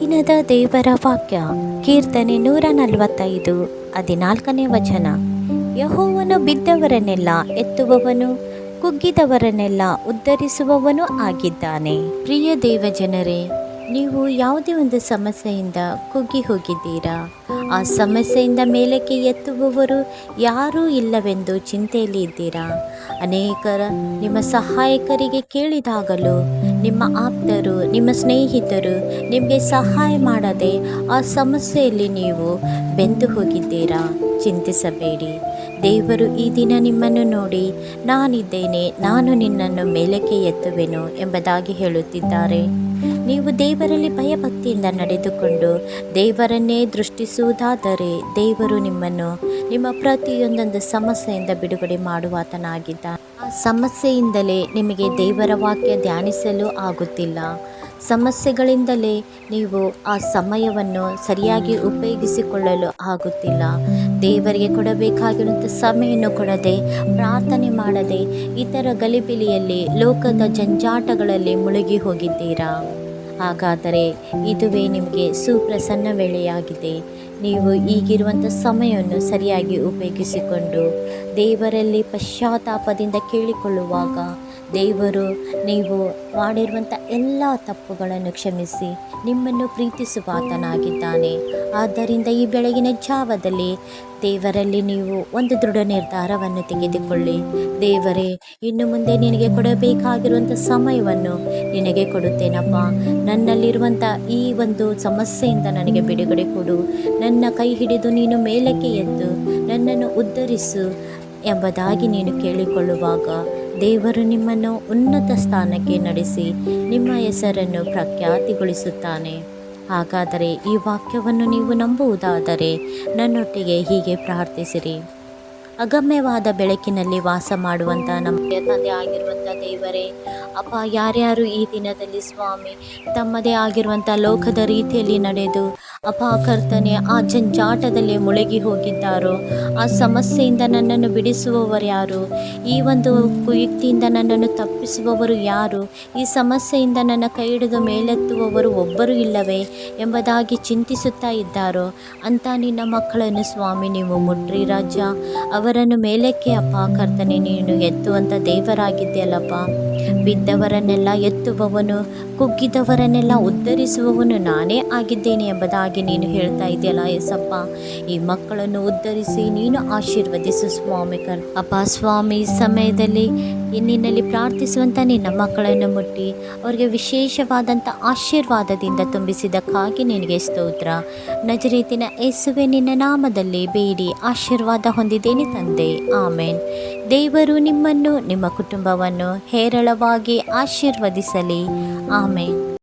ದಿನದ ದೇವರ ವಾಕ್ಯ, ಕೀರ್ತನೆ ನೂರ ನಲವತ್ತೈದು, ಹದಿನಾಲ್ಕನೇ ವಚನ. ಯಹೋವನು ಬಿದ್ದವರನ್ನೆಲ್ಲ ಎತ್ತುವವನು, ಕುಗ್ಗಿದವರನ್ನೆಲ್ಲ ಉದ್ಧರಿಸುವವನು ಆಗಿದ್ದಾನೆ. ಪ್ರಿಯ ದೇವ ಜನರೇ ನೀವು ಯಾವುದೇ ಒಂದು ಸಮಸ್ಯೆಯಿಂದ ಕುಗ್ಗಿ ಹೋಗಿದ್ದೀರಾ? ಆ ಸಮಸ್ಯೆಯಿಂದ ಮೇಲಕ್ಕೆ ಎತ್ತುವವರು ಯಾರೂ ಇಲ್ಲವೆಂದು ಚಿಂತೆಯಲ್ಲಿ ಇದ್ದೀರಾ? ಅನೇಕರ ನಿಮ್ಮ ಸಹಾಯಕರಿಗೆ ಕೇಳಿದಾಗಲೂ ನಿಮ್ಮ ಆಪ್ತರು, ನಿಮ್ಮ ಸ್ನೇಹಿತರು ನಿಮಗೆ ಸಹಾಯ ಮಾಡದೆ ಆ ಸಮಸ್ಯೆಯಲ್ಲಿ ನೀವು ಬೆಂದು ಹೋಗಿದ್ದೀರಾ? ಚಿಂತಿಸಬೇಡಿ. ದೇವರು ಈ ದಿನ ನಿಮ್ಮನ್ನು ನೋಡಿ, ನಾನಿದ್ದೇನೆ, ನಾನು ನಿನ್ನನ್ನು ಮೇಲಕ್ಕೆ ಎತ್ತುವೆನು ಎಂಬುದಾಗಿ ಹೇಳುತ್ತಿದ್ದಾರೆ. ನೀವು ದೇವರಲ್ಲಿ ಭಯಭಕ್ತಿಯಿಂದ ನಡೆದುಕೊಂಡು ದೇವರನ್ನೇ ದೃಷ್ಟಿಸುವುದಾದರೆ ದೇವರು ನಿಮ್ಮನ್ನು ನಿಮ್ಮ ಪ್ರತಿಯೊಂದೊಂದು ಸಮಸ್ಯೆಯಿಂದ ಬಿಡುಗಡೆ ಮಾಡುವಾತನಾಗಿದ್ದ. ಆ ಸಮಸ್ಯೆಯಿಂದಲೇ ನಿಮಗೆ ದೇವರ ವಾಕ್ಯ ಧ್ಯಾನಿಸಲು ಆಗುತ್ತಿಲ್ಲ. ಸಮಸ್ಯೆಗಳಿಂದಲೇ ನೀವು ಆ ಸಮಯವನ್ನು ಸರಿಯಾಗಿ ಉಪಯೋಗಿಸಿಕೊಳ್ಳಲು ಆಗುತ್ತಿಲ್ಲ. ದೇವರಿಗೆ ಕೊಡಬೇಕಾಗಿರುವಂಥ ಸಮಯವನ್ನು ಕೊಡದೆ, ಪ್ರಾರ್ಥನೆ ಮಾಡದೆ, ಇತರ ಗಲಿಬಿಲಿಯಲ್ಲಿ, ಲೋಕದ ಜಂಜಾಟಗಳಲ್ಲಿ ಮುಳುಗಿ ಹೋಗಿದ್ದೀರಾ? ಹಾಗಾದರೆ ಇದುವೇ ನಿಮಗೆ ಸುಪ್ರಸನ್ನ ವೇಳೆಯಾಗಿದೆ. ನೀವು ಈಗಿರುವಂಥ ಸಮಯವನ್ನು ಸರಿಯಾಗಿ ಉಪಯೋಗಿಸಿಕೊಂಡು ದೇವರಲ್ಲಿ ಪಶ್ಚಾತ್ತಾಪದಿಂದ ಕೇಳಿಕೊಳ್ಳುವಾಗ ದೇವರು, ನೀವು ಮಾಡಿರುವಂಥ ಎಲ್ಲ ತಪ್ಪುಗಳನ್ನು ಕ್ಷಮಿಸಿ, ನಿಮ್ಮನ್ನು ಪ್ರೀತಿಸುವ ಆತನಾಗಿದ್ದಾನೆ ಆದ್ದರಿಂದ ಈ ಬೆಳಗಿನ ಜಾವದಲ್ಲಿ ದೇವರಲ್ಲಿ ನೀವು ಒಂದು ದೃಢ ನಿರ್ಧಾರವನ್ನು ತೆಗೆದುಕೊಳ್ಳಿ. ದೇವರೇ, ಇನ್ನು ಮುಂದೆ ನಿನಗೆ ಕೊಡಬೇಕಾಗಿರುವಂಥ ಸಮಯವನ್ನು ನಿನಗೆ ಕೊಡುತ್ತೇನಪ್ಪ. ನನ್ನಲ್ಲಿರುವಂಥ ಈ ಒಂದು ಸಮಸ್ಯೆಯಿಂದ ನನಗೆ ಬಿಡುಗಡೆ ಕೊಡು. ನನ್ನ ಕೈ ಹಿಡಿದು ನೀನು ಮೇಲಕ್ಕೆ ಎದ್ದು ನನ್ನನ್ನು ಉದ್ಧರಿಸು. ಎಂಬುದಾಗಿ ನೀನು ಕೇಳಿಕೊಳ್ಳುವಾಗ ದೇವರು ನಿಮ್ಮನ್ನು ಉನ್ನತ ಸ್ಥಾನಕ್ಕೆ ನಡೆಸಿ ನಿಮ್ಮ ಹೆಸರನ್ನು ಪ್ರಖ್ಯಾತಿಗೊಳಿಸುತ್ತಾನೆ. ಹಾಗಾದರೆ ಈ ವಾಕ್ಯವನ್ನು ನೀವು ನಂಬುವುದಾದರೆ ನನ್ನೊಟ್ಟಿಗೆ ಹೀಗೆ ಪ್ರಾರ್ಥಿಸಿರಿ. ಅಗಮ್ಯವಾದ ಬೆಳಕಿನಲ್ಲಿ ವಾಸ ಮಾಡುವಂಥ ನಮ್ಮ ತಂದೆ ಆಗಿರುವಂಥ ದೇವರೇ, ಅಪ್ಪ, ಯಾರ್ಯಾರು ಈ ದಿನದಲ್ಲಿ ಸ್ವಾಮಿ, ತಮ್ಮದೇ ಆಗಿರುವಂಥ ಲೋಕದ ರೀತಿಯಲ್ಲಿ ನಡೆದು, ಅಪ್ಪ, ಕರ್ತನೆ, ಆ ಜಂಜಾಟದಲ್ಲಿ ಮುಳುಗಿ ಹೋಗಿದ್ದಾರೋ, ಆ ಸಮಸ್ಯೆಯಿಂದ ನನ್ನನ್ನು ಬಿಡಿಸುವವರು ಯಾರು? ಈ ಒಂದು ಕುಯುಕ್ತಿಯಿಂದ ನನ್ನನ್ನು ತಪ್ಪಿಸುವವರು ಯಾರು? ಈ ಸಮಸ್ಯೆಯಿಂದ ನನ್ನ ಕೈ ಹಿಡಿದು ಮೇಲೆತ್ತುವವರು ಒಬ್ಬರು ಇಲ್ಲವೇ ಎಂಬುದಾಗಿ ಚಿಂತಿಸುತ್ತಾ ಇದ್ದಾರೋ? ಅಂತ ನಿನ್ನ ಮಕ್ಕಳನ್ನು ಸ್ವಾಮಿ, ನೀವು ಮುಟ್ರಿ ರಾಜ. ಅವರನ್ನು ಮೇಲಕ್ಕೆ ಅಪ್ಪ, ಕರ್ತನೆ, ನೀನು ಎತ್ತುವಂಥ ದೇವರಾಗಿದ್ದೆಯಲ್ಲಪ್ಪ. ಬಿದ್ದವರನ್ನೆಲ್ಲ ಎತ್ತುವವನು, ಕುಗ್ಗಿದವರನ್ನೆಲ್ಲ ಉದ್ಧರಿಸುವವನು ನಾನೇ ಆಗಿದ್ದೇನೆ ಎಂಬುದಾಗಿ ನೀನು ಹೇಳ್ತಾ ಇದೆಯಲ್ಲ ಯಸಪ್ಪ. ಈ ಮಕ್ಕಳನ್ನು ಉದ್ಧರಿಸಿ ನೀನು ಆಶೀರ್ವದಿಸು ಸ್ವಾಮಿ ಕರ್. ಅಪ್ಪ ಸ್ವಾಮಿ ಸಮಯದಲ್ಲಿ ನಿನ್ನಲ್ಲಿ ಪ್ರಾರ್ಥಿಸುವಂಥ ನಿನ್ನ ಮಕ್ಕಳನ್ನು ಮುಟ್ಟಿ, ಅವರಿಗೆ ವಿಶೇಷವಾದಂಥ ಆಶೀರ್ವಾದದಿಂದ ತುಂಬಿಸಿದ್ದಕ್ಕಾಗಿ ನಿನಗೆ ಸ್ತೋತ್ರ. ನಜರೀತಿನ ಯೇಸುವೆ ನಿನ್ನ ನಾಮದಲ್ಲಿ ಬೇಡಿ, ಆಶೀರ್ವಾದ ಹೊಂದಿದ್ದೇನೆ ತಂದೆ. ಆಮೇನ್. ದೇವರು ನಿಮ್ಮನ್ನು ನಿಮ್ಮ ಕುಟುಂಬವನ್ನು ಹೇರಳವಾಗಿ ಆಶೀರ್ವದಿಸಲಿ. ಆಮೇನ್.